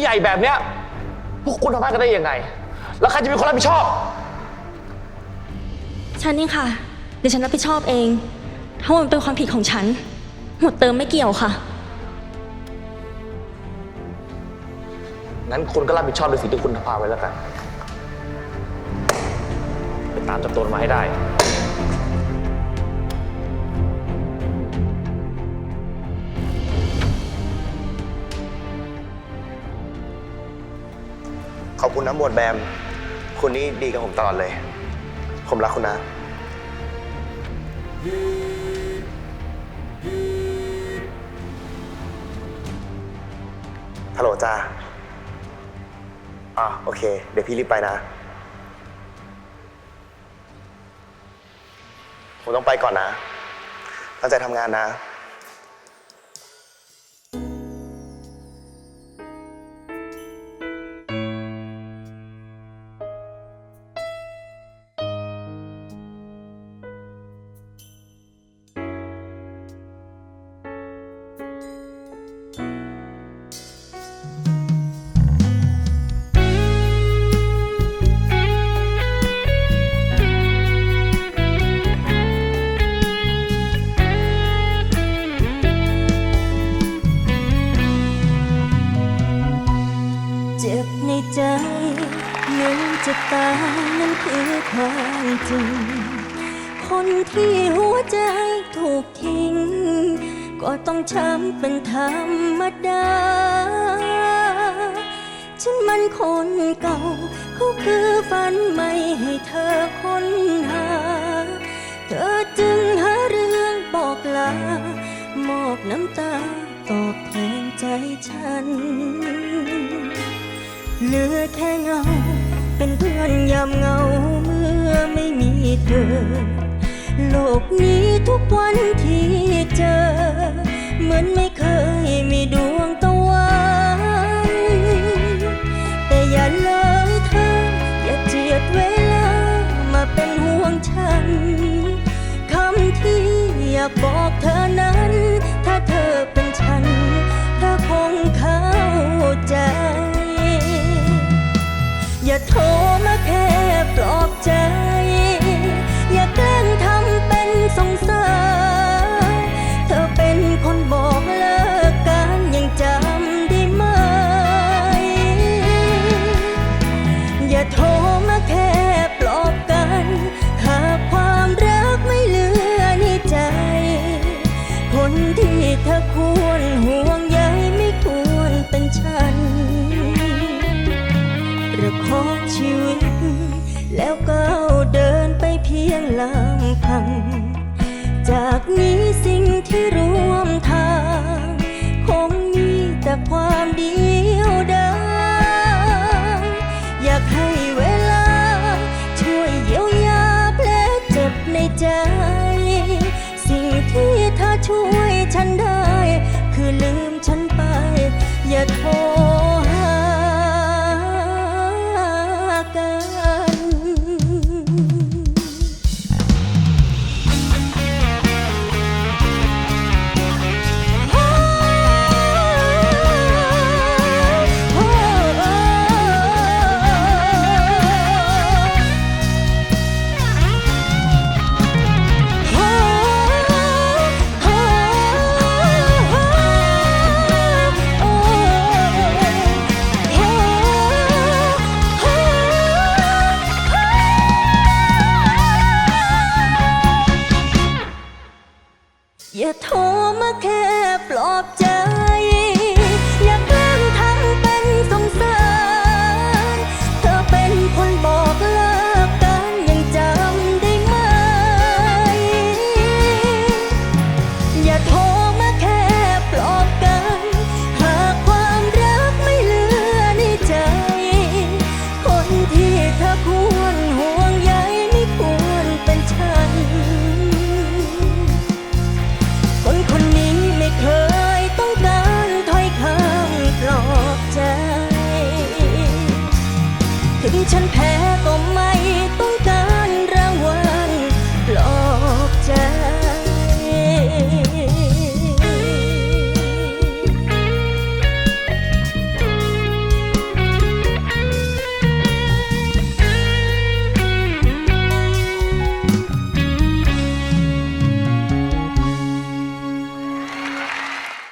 ใหญ่แบบเนี้ยพวกคุณทำพลาดกันได้ยังไง แล้วใครจะเป็นคนรับผิดชอบ ฉันนี่ค่ะ เดี๋ยวฉันรับผิดชอบเอง ทั้งหมดมันเป็นความผิดของฉัน หมดเติมไม่เกี่ยวค่ะ งั้นคุณก็รับผิดชอบในสิ่งที่คุณทำพลาดไว้แล้วกัน ไปตามจับตัวมันมาให้ได้ อบคุณน้ำบวชแบม คุณนี่ดีกับผมตลอดเลย ผมรักคุณนะ ฮัลโหลจ้าอะโอเค เดี๋ยวพี่รีบไปนะ ผมต้องไปก่อนนะ ตั้งใจทำงานนะ ในใจเหมือนจะตายนั่นคือความจริง คนที่หัวใจถูกทิ้ง ก็ต้องช้ำเป็นธรรมดา ฉันมันคนเก่า เขาคือฝันไม่ให้เธอค้นหา เธอจึงหาเรื่องบอกลา มอบน้ำตาตอบแทนใจฉัน เหลือแค่เงา เป็นเพื่อนยามเงาเมื่อไม่มีเธอ โลกนี้ทุกวันที่เจอ เหมือนไม่เคยมีดวงตะวันแต่อย่าเลยเธอ อย่าเจียดเวลามาเป็นห่วงฉันคำที่อยากบอกเธอ อย่าโทร ชีวิต แล้วก้าวเดินไปเพียงลำพัง จากนี้สิ่งที่ร่วมทาง คงมีแต่ความเดียวดายอยากให้เวลา ช่วยเยียวยาแผลเจ็บในใจ